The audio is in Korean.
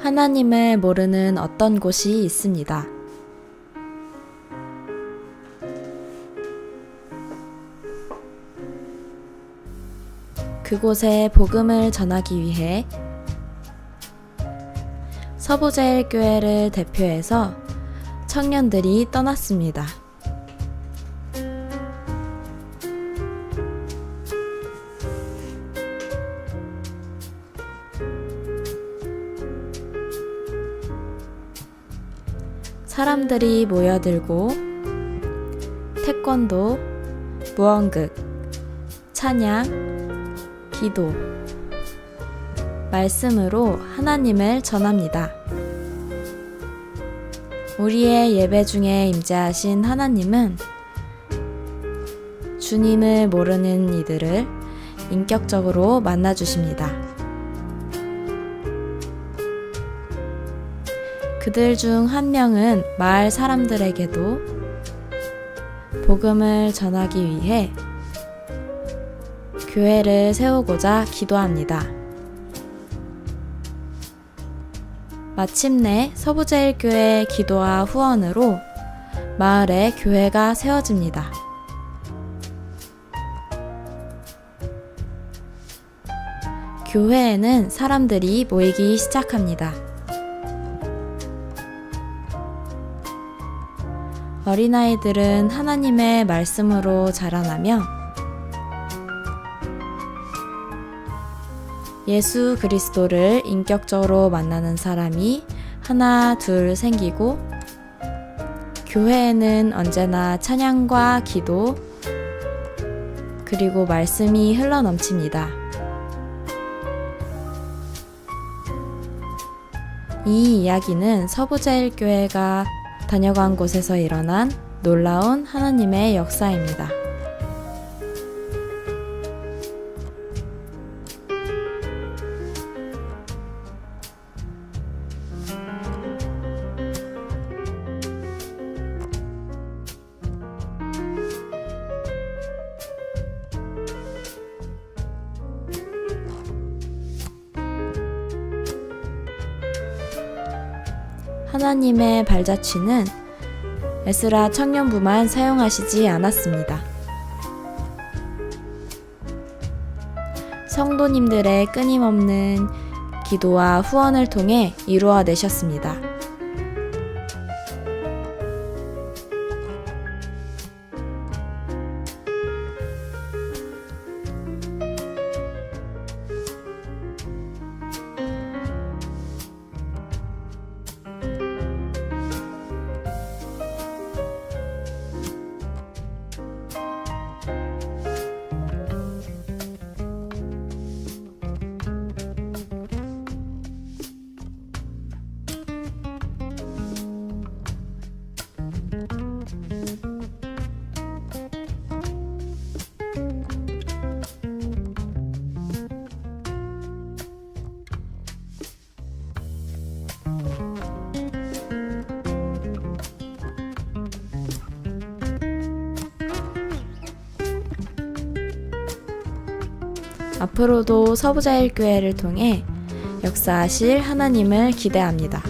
하나님을 모르는 어떤 곳이 있습니다. 그곳에 복음을 전하기 위해 서부제일교회를 대표해서 청년들이 떠났습니다. 사람들이 모여들고 태권도, 무언극, 찬양, 기도, 말씀으로 하나님을 전합니다. 우리의 예배 중에 임재하신 하나님은 주님을 모르는 이들을 인격적으로 만나주십니다. 그들 중 한 명은 마을 사람들에게도 복음을 전하기 위해 교회를 세우고자 기도합니다. 마침내 서부제일교회 기도와 후원으로 마을에 교회가 세워집니다. 교회에는 사람들이 모이기 시작합니다. 어린아이들은 하나님의 말씀으로 자라나며 예수 그리스도를 인격적으로 만나는 사람이 하나, 둘 생기고 교회에는 언제나 찬양과 기도 그리고 말씀이 흘러 넘칩니다. 이 이야기는 서부제일교회가 다녀간 곳에서 일어난 놀라운 하나님의 역사입니다. 하나님의 발자취는 에스라 청년부만 사용하시지 않았습니다. 성도님들의 끊임없는 기도와 후원을 통해 이루어내셨습니다. 앞으로도 서부자일교회를 통해 역사하실 하나님을 기대합니다.